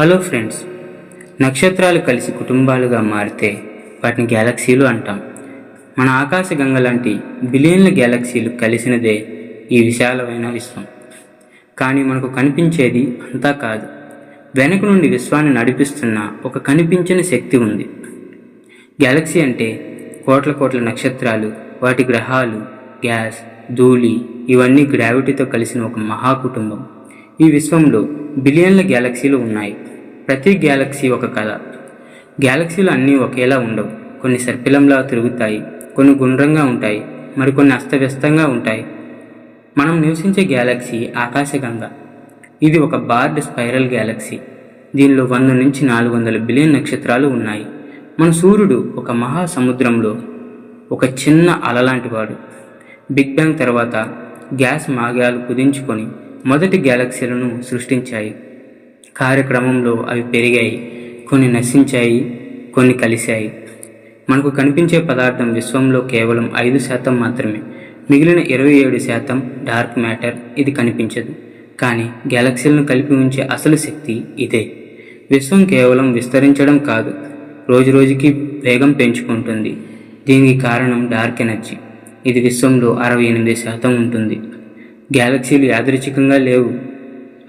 Hello friends నక్షత్రాలు కలిసి కుటుంబాలుగా మారితే వాటిని గ్యాలక్సీలు అంటాం. మన ఆకాశగంగ లాంటి బిలియన్ల గ్యాలక్సీలు కలిసినదే ఈ విశాలమైన విశ్వం. కానీ మనకు కనిపించేది అంతా కాదు. వెనక నుండి విశ్వాన్ని నడిపిస్తున్న ఒక కనిపించని శక్తి ఉంది. గ్యాలక్సీ అంటే కోట్ల కోట్ల నక్షత్రాలు వాటి గ్రహాలు గ్యాస్ ధూళి ఇవన్నీ గ్రావిటీతో కలిసిన ఒక మహాకుటుంబం. ఈ విశ్వంలో బిలియన్ల గ్యాలక్సీలు ఉన్నాయి. ప్రతి గ్యాలక్సీ ఒక కళ. గ్యాలక్సీలు అన్నీ ఒకేలా ఉండవు. కొన్ని సర్పిలంలా తిరుగుతాయి కొన్ని గుండ్రంగా ఉంటాయి మరికొన్ని అస్తవ్యస్తంగా ఉంటాయి. మనం నివసించే గ్యాలక్సీ ఆకాశగంగ. ఇది ఒక బార్డ్ స్పైరల్ గ్యాలక్సీ దీనిలో వంద నుంచి నాలుగు వందల బిలియన్ నక్షత్రాలు ఉన్నాయి. మన సూర్యుడు ఒక మహాసముద్రంలో ఒక చిన్న అలలాంటివాడు. బిగ్ బ్యాంగ్ తర్వాత గ్యాస్ మాగాలు కుదించుకొని మొదటి గ్యాలక్సీలను సృష్టించాయి. కార్యక్రమంలో అవి పెరిగాయి కొన్ని నశించాయి కొన్ని కలిశాయి. మనకు కనిపించే పదార్థం విశ్వంలో కేవలం ఐదు శాతం మాత్రమే. మిగిలిన ఇరవై ఏడు శాతం డార్క్ మ్యాటర్ ఇది కనిపించదు. కానీ గ్యాలక్సీలను కలిపి ఉంచే అసలు శక్తి ఇదే. విశ్వం కేవలం విస్తరించడం కాదు రోజురోజుకి వేగం పెంచుకుంటుంది. దీనికి కారణం డార్క్ ఎనర్జీ. ఇది విశ్వంలో అరవై ఎనిమిది శాతం ఉంటుంది. గ్యాలక్సీలు యాదృచ్ఛికంగా లేవు.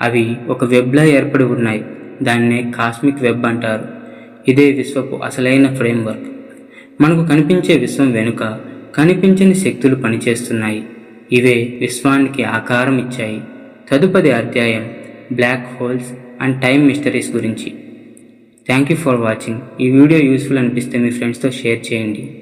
అవి ఒక వెబ్లా ఏర్పడి ఉన్నాయి. దాన్నే కాస్మిక్ వెబ్ అంటారు. ఇదే విశ్వపు అసలైన ఫ్రేమ్వర్క్. మనకు కనిపించే విశ్వం వెనుక కనిపించని శక్తులు పనిచేస్తున్నాయి. ఇవే విశ్వానికి ఆకారం ఇచ్చాయి. తదుపరి అధ్యాయం black holes and time mysteries గురించి. Thank you for watching. ఈ వీడియో యూస్ఫుల్ అనిపిస్తే మీ ఫ్రెండ్స్తో షేర్ చేయండి.